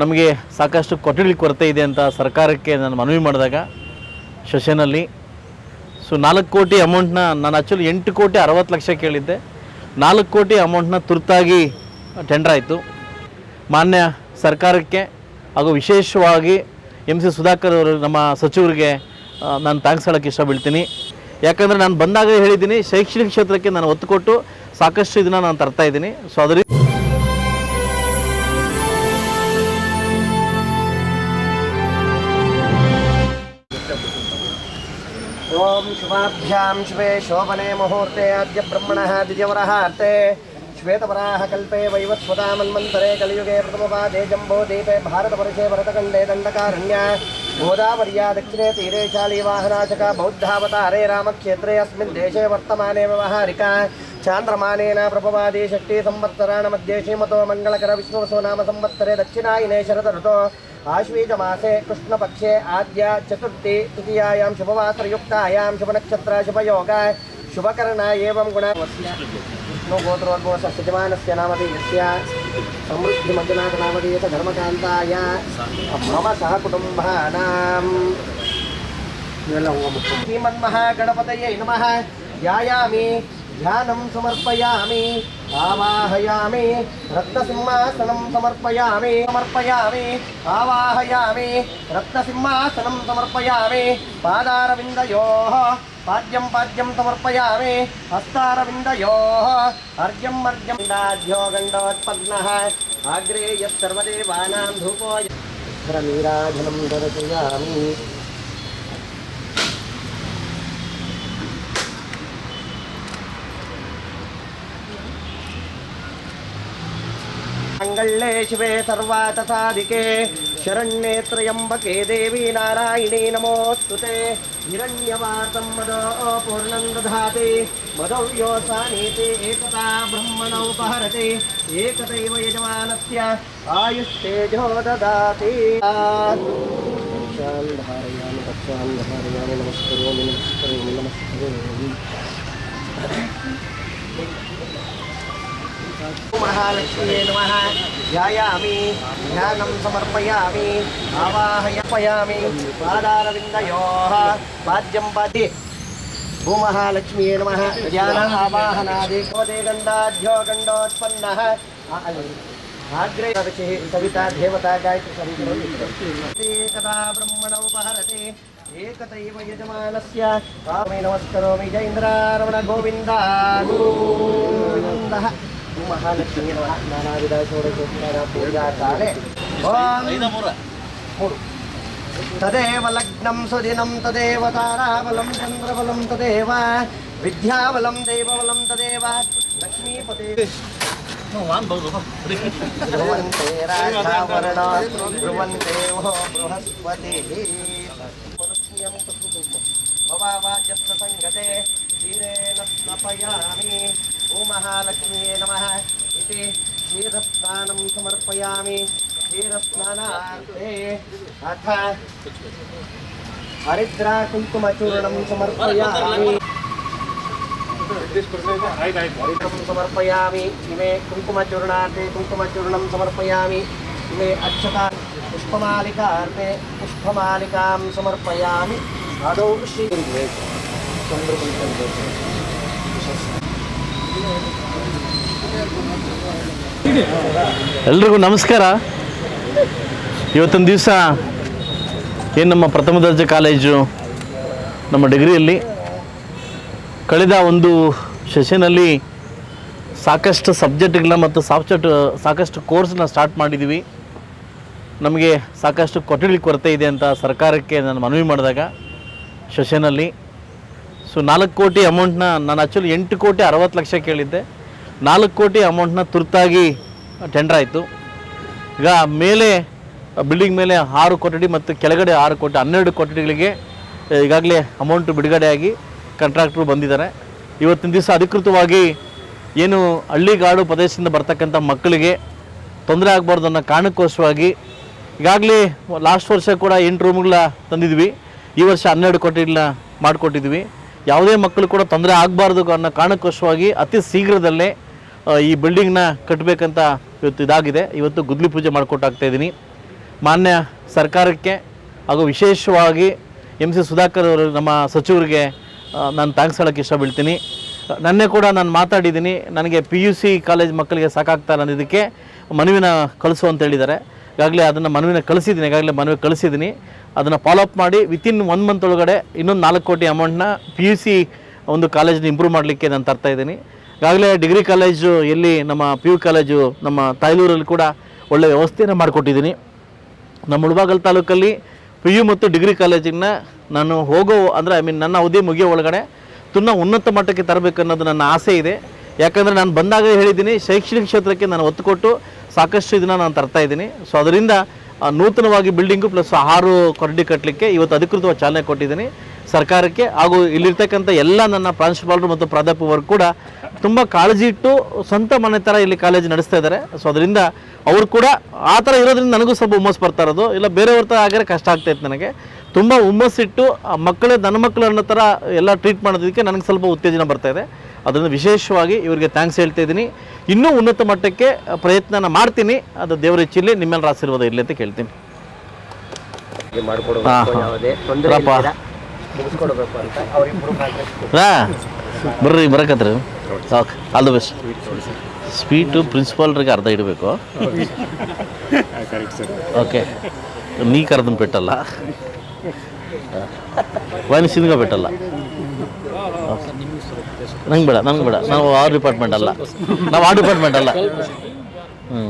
ನಮಗೆ ಸಾಕಷ್ಟು ಕೊಠಡಿ ಕೊರತೆ ಇದೆ ಅಂತ ಸರ್ಕಾರಕ್ಕೆ ನಾನು ಮನವಿ ಮಾಡಿದಾಗ ಸೆಷನಲ್ಲಿ ಸೊ ನಾಲ್ಕು ಕೋಟಿ ಅಮೌಂಟ್ನ ನಾನು ಆ್ಯಕ್ಚುಲಿ ಎಂಟು ಕೋಟಿ ಅರವತ್ತು ಲಕ್ಷ ಕೇಳಿದ್ದೆ. ನಾಲ್ಕು ಕೋಟಿ ಅಮೌಂಟ್ನ ತುರ್ತಾಗಿ ಟೆಂಡರ್ ಆಯಿತು. ಮಾನ್ಯ ಸರ್ಕಾರಕ್ಕೆ ಹಾಗೂ ವಿಶೇಷವಾಗಿ ಎಂ ಸಿ ಸುಧಾಕರ್ ಅವರು ನಮ್ಮ ಸಚಿವರಿಗೆ ನಾನು ಥ್ಯಾಂಕ್ಸ್ ಹೇಳೋಕ್ಕೆ ಇಷ್ಟಪಡ್ತೀನಿ. ಯಾಕಂದರೆ ನಾನು ಬಂದಾಗ ಹೇಳಿದ್ದೀನಿ, ಶೈಕ್ಷಣಿಕ ಕ್ಷೇತ್ರಕ್ಕೆ ನಾನು ಒತ್ತು ಕೊಟ್ಟು ಸಾಕಷ್ಟು ಇದನ್ನು ನಾನು ತರ್ತಾ ಇದ್ದೀನಿ. ಸೊ ಅದರಿಂದ शुभाभ्यां शुभे शोभने मुहूर्ते अद्य ब्रह्मणः द्विजवरहार्ते श्वेतवराहकल्पे वैवत्स्वता मन्वन्तरे कलियुगे प्रथमपादे जम्बोदीपे भारतवर्षे भरतखण्डे दण्डकारण्या गोदावर्या दक्षिणे तीरे शालीवाहनाशका बौद्धावतारे रामक्षेत्रे अस्मिन् देशे वर्तमाने व्यवहारिका चान्द्रमानेन प्रभवादि षष्टि संवत्सराणमध्ये श्रीमतो मंगलक विष्णुवसो नाम संवत्सरे दक्षिणायिने शरदऋतो आश्वीजमासे कृष्णपक्षे आद्य चतुर्थी तृतीयायां शुभवासरयुक्तायां शुभनक्षत्रा शुभयोगाय शुभकर्ण एवं गुणवस्य विष्णुगोत्रोद्भवसस्यजमानस्य नामधि यस्य समृद्धिमञ्जुनाथनामधि यथ धर्मकान्ताय मम सहकुटुम्बानाम् श्रीमन्महागणपतये नमः ध्यायामि ధ్యానం సమర్పయామి ఆవాహయామి రత్నసింహాసనం సమర్పయామి సమర్పయామి ఆవాహయామి రత్నసింహాసనం సమర్పయామి పాదారవిందయో పాద్యం పాద్యం సమర్పయామి హస్తారవిందయో అర్ఘ్యం అర్ఘ్యం దాఢ్యో గండోత్పన్న అగ్రే యత్సర్వదేవానాం ధూపో ద్రమీరాజనం దర్శయామి मङ्गले शिवे सर्वातसाधिके। शरण्ये त्र्यम्बके देवी नारायणी नमोऽस्तु ते हिरण्यवासं मदो पूर्णं दधाति मदौ योऽसानीति, एकता ब्रह्मणोपहरति एकतैव यजमानस्य आयुष्तेजो ददाति रक्षां धारयामि रक्षां धारयामि नमस्करोमि नमस्करोमि नमस्करोमि మహాలక్ష్మీ నమ. ధ్యాయామి ధ్యానం సమర్పయామి ఆవాహయపయామి పాదారవిందయో. పాద్యం పాది. భూమహాలక్ష్మీ నమ. గజాన ఆవాహనాది కోదే గండాఢ్యో గండోత్పన్న. ఆగ్రేరచి కవిత దేవత గాయత్రి స్వరూపం కథా బ్రహ్మణ ఉపహరతే. ఏకతైవ యజమానస్య. నమస్కరోమి జైంద్రారమణ గోవిందా. మహాలక్ష్మి మూడు తదేవ లగ్నం సుదినం తదేవ తారాబలం చంద్రబలం తదేవ విద్యాబలం దైవబలం తదేవ లక్ష్మీపతే ధ్రువంతే రాజావరణ ధ్రువంతే బృహస్పతి భవావాచ్య సంగతే ధీరేణ స్నపయామి महालक्ष्मी नम इति समर्पया समर्पयामि। अथ हरिद्राकुंकुमचूर्ण समर्पया समर्पयामि। कुंकुमचूर्ण कुङ्कुमचूर्णार्थे कुङ्कुमचूर्णं अक्षता पुष्पमालिकार्थे पुष्पमालिका समर्पया आदौ श्री चन्द्रपुल्पं ಎಲ್ರಿಗೂ ನಮಸ್ಕಾರ. ಇವತ್ತಿನ ದಿವಸ ಏನು ನಮ್ಮ ಪ್ರಥಮ ದರ್ಜೆ ಕಾಲೇಜು, ನಮ್ಮ ಡಿಗ್ರಿಯಲ್ಲಿ. ಕಳೆದ ಒಂದು ಸೆಷನಲ್ಲಿ ಸಾಕಷ್ಟು ಸಬ್ಜೆಕ್ಟ್ಗಳನ್ನ ಮತ್ತು ಸಾಫ್ಟ್ ಸಾಕಷ್ಟು ಕೋರ್ಸ್ನ ಸ್ಟಾರ್ಟ್ ಮಾಡಿದ್ದೀವಿ ನಮಗೆ ಸಾಕಷ್ಟು ಕೊಠಡಿ ಕೊರತೆ ಇದೆ ಅಂತ ಸರ್ಕಾರಕ್ಕೆ ನಾನು ಮನವಿ ಮಾಡಿದಾಗ ಸೆಷನಲ್ಲಿ. ಸೊ ನಾಲ್ಕು ಕೋಟಿ ಅಮೌಂಟ್ನ ನಾನು ಆ್ಯಕ್ಚುಲಿ ಎಂಟು ಕೋಟಿ ಅರವತ್ತು ಲಕ್ಷ ಕೇಳಿದ್ದೆ. ನಾಲ್ಕು ಕೋಟಿ ಅಮೌಂಟ್ನ ತುರ್ತಾಗಿ ಟೆಂಡರ್ ಆಯಿತು. ಈಗ ಮೇಲೆ ಬಿಲ್ಡಿಂಗ್ ಮೇಲೆ ಆರು ಕೊಠಡಿ ಮತ್ತು ಕೆಳಗಡೆ ಆರು ಕೋಟಿ, ಹನ್ನೆರಡು ಕೊಠಡಿಗಳಿಗೆ ಈಗಾಗಲೇ ಅಮೌಂಟ್ ಬಿಡುಗಡೆಯಾಗಿ ಕಾಂಟ್ರಾಕ್ಟ್ರು ಬಂದಿದ್ದಾರೆ. ಇವತ್ತಿನ ದಿವಸ ಅಧಿಕೃತವಾಗಿ ಏನು ಹಳ್ಳಿಗಾಡು ಪ್ರದೇಶದಿಂದ ಬರ್ತಕ್ಕಂಥ ಮಕ್ಕಳಿಗೆ ತೊಂದರೆ ಆಗಬಾರ್ದು ಅನ್ನೋ ಕಾರಣಕ್ಕೋಸ್ಕರವಾಗಿ ಈಗಾಗಲೇ ಲಾಸ್ಟ್ ವರ್ಷ ಕೂಡ ಎಂಟು ರೂಮ್ಗಳ ತಂದಿದ್ವಿ. ಈ ವರ್ಷ ಹನ್ನೆರಡು ಕೊಠಡಿಗಳನ್ನ ಮಾಡಿಕೊಟ್ಟಿದ್ವಿ. ಯಾವುದೇ ಮಕ್ಕಳು ಕೂಡ ತೊಂದರೆ ಆಗಬಾರ್ದು ಅನ್ನೋ ಕಾರಣಕ್ಕೋಸ್ಕರವಾಗಿ ಅತಿ ಶೀಘ್ರದಲ್ಲೇ ಈ ಬಿಲ್ಡಿಂಗ್ನ ಕಟ್ಟಬೇಕಂತ ಇವತ್ತು ಇದಾಗಿದೆ. ಇವತ್ತು ಗುದ್ಲಿ ಪೂಜೆ ಮಾಡಿಕೊಟ್ಟಾಗ್ತಾ ಇದ್ದೀನಿ. ಮಾನ್ಯ ಸರ್ಕಾರಕ್ಕೆ ಹಾಗೂ ವಿಶೇಷವಾಗಿ ಎಂ ಸಿ ಸುಧಾಕರ್ ಅವರು ನಮ್ಮ ಸಚಿವರಿಗೆ ನಾನು ಥ್ಯಾಂಕ್ಸ್ ಹೇಳೋಕ್ಕೆ ಇಷ್ಟಬೀಳ್ತೀನಿ ನನ್ನೇ ಕೂಡ ನಾನು ಮಾತಾಡಿದ್ದೀನಿ. ನನಗೆ ಪಿ ಯು ಸಿ ಕಾಲೇಜ್ ಮಕ್ಕಳಿಗೆ ಸಾಕಾಗ್ತಾ ಅನ್ನೋದಕ್ಕೆ ಮನವಿನ ಕಳಿಸು ಅಂತ ಹೇಳಿದ್ದಾರೆ. ಈಗಾಗಲೇ ಅದನ್ನು ಮನವಿನ ಕಳಿಸಿದ್ದೀನಿ, ಈಗಾಗಲೇ ಮನವಿ ಕಳಿಸಿದ್ದೀನಿ. ಅದನ್ನು ಫಾಲೋಅಪ್ ಮಾಡಿ ವಿತಿನ್ ಒನ್ ಮಂತ್ ಒಳಗಡೆ ಇನ್ನೊಂದು ನಾಲ್ಕು ಕೋಟಿ ಅಮೌಂಟ್ನ ಪಿ ಯು ಸಿ ಒಂದು ಕಾಲೇಜ್ನ ಇಂಪ್ರೂವ್ ಮಾಡಲಿಕ್ಕೆ ನಾನು ತರ್ತಾ ಇದ್ದೀನಿ. ಈಗಾಗಲೇ ಡಿಗ್ರಿ ಕಾಲೇಜು ಎಲ್ಲಿ ನಮ್ಮ ಪಿ ಯು ಕಾಲೇಜು ನಮ್ಮ ತಾಯ್ಲೂರಲ್ಲಿ ಕೂಡ ಒಳ್ಳೆಯ ವ್ಯವಸ್ಥೆಯನ್ನು ಮಾಡಿಕೊಟ್ಟಿದ್ದೀನಿ. ನಮ್ಮ ಮುಳಬಾಗಲ್ ತಾಲೂಕಲ್ಲಿ ಪಿ ಯು ಮತ್ತು ಡಿಗ್ರಿ ಕಾಲೇಜಿನ ನಾನು ಹೋಗೋ, ಅಂದರೆ ಐ ಮೀನ್ ನನ್ನ ಅವಧಿ ಮುಗಿಯೋ ಒಳಗಡೆ ತುಂಬ ಉನ್ನತ ಮಟ್ಟಕ್ಕೆ ತರಬೇಕು ಅನ್ನೋದು ನನ್ನ ಆಸೆ ಇದೆ. ಯಾಕಂದರೆ ನಾನು ಬಂದಾಗ ಹೇಳಿದ್ದೀನಿ, ಶೈಕ್ಷಣಿಕ ಕ್ಷೇತ್ರಕ್ಕೆ ನಾನು ಒತ್ತು ಕೊಟ್ಟು ಸಾಕಷ್ಟು ಇದನ್ನು ನಾನು ತರ್ತಾ ಇದ್ದೀನಿ. ಸೊ ಅದರಿಂದ ನೂತನವಾಗಿ ಬಿಲ್ಡಿಂಗು ಪ್ಲಸ್ ಆರು ಕೊರಡಿ ಕಟ್ಟಲಿಕ್ಕೆ ಇವತ್ತು ಅಧಿಕೃತವಾಗಿ ಚಾಲನೆ ಕೊಟ್ಟಿದ್ದೀನಿ. ಸರ್ಕಾರಕ್ಕೆ ಹಾಗೂ ಇಲ್ಲಿರ್ತಕ್ಕಂಥ ಎಲ್ಲ ನನ್ನ ಪ್ರಾಂಶುಪಾಲರು ಮತ್ತು ಪ್ರಾಧ್ಯಾಪಕರು ಕೂಡ ತುಂಬ ಕಾಳಜಿ ಇಟ್ಟು ಸ್ವಂತ ಮನೆ ಥರ ಇಲ್ಲಿ ಕಾಲೇಜ್ ನಡೆಸ್ತಾ ಇದ್ದಾರೆ. ಸೊ ಅದರಿಂದ ಅವರು ಕೂಡ ಆ ಥರ ಇರೋದ್ರಿಂದ ನನಗೂ ಸ್ವಲ್ಪ ಹುಮ್ಮಸ್ ಬರ್ತಾ ಇರೋದು. ಇಲ್ಲ, ಬೇರೆಯವ್ರ ಥರ ಆಗಿರೋ ಕಷ್ಟ ಆಗ್ತಾಯಿತ್ತು ನನಗೆ. ತುಂಬ ಹುಮ್ಮಸ್ಸಿಟ್ಟು ಮಕ್ಕಳೇ, ನನ್ನ ಮಕ್ಕಳು ಅನ್ನೋ ಥರ ಎಲ್ಲ ಟ್ರೀಟ್ ಮಾಡೋದಕ್ಕೆ ನನಗೆ ಸ್ವಲ್ಪ ಉತ್ತೇಜನ ಬರ್ತಾ ಅದರಿಂದ ವಿಶೇಷವಾಗಿ ಇವರಿಗೆ ಥ್ಯಾಂಕ್ಸ್ ಹೇಳ್ತಾ ಇದ್ದೀನಿ. ಇನ್ನೂ ಉನ್ನತ ಮಟ್ಟಕ್ಕೆ ಪ್ರಯತ್ನನ ಮಾಡ್ತೀನಿ. ಅದು ದೇವರ ಇಚ್ಛೆಯಲ್ಲಿ ನಿಮ್ಮೆಲ್ಲರ ಆಶೀರ್ವಾದ ಇರಲಿ ಅಂತ ಕೇಳ್ತೀನಿ. ಬರ್ರಿ ಬರಕತ್ರಿ. Okay all the best sweet ಪ್ರಿನ್ಸಿಪಾಲ್ರಿಗೆ ಅರ್ಧ ಇಡಬೇಕು. ಓಕೆ ನೀ ಕರೆದನ್ನು ಬಿಟ್ಟಲ್ಲ ವೈನ್ ಸಿನ್ಗ ಬಿಟ್ಟಲ್ಲ ನಂಗೆ ಬೇಡ ನಂಗೆ ಬೇಡ ನಾವು ಆ ಡಿಪಾರ್ಟ್ಮೆಂಟ್ ಅಲ್ಲ ನಾವು ಆ ಡಿಪಾರ್ಟ್ಮೆಂಟ್ ಅಲ್ಲ ಹ್ಞೂ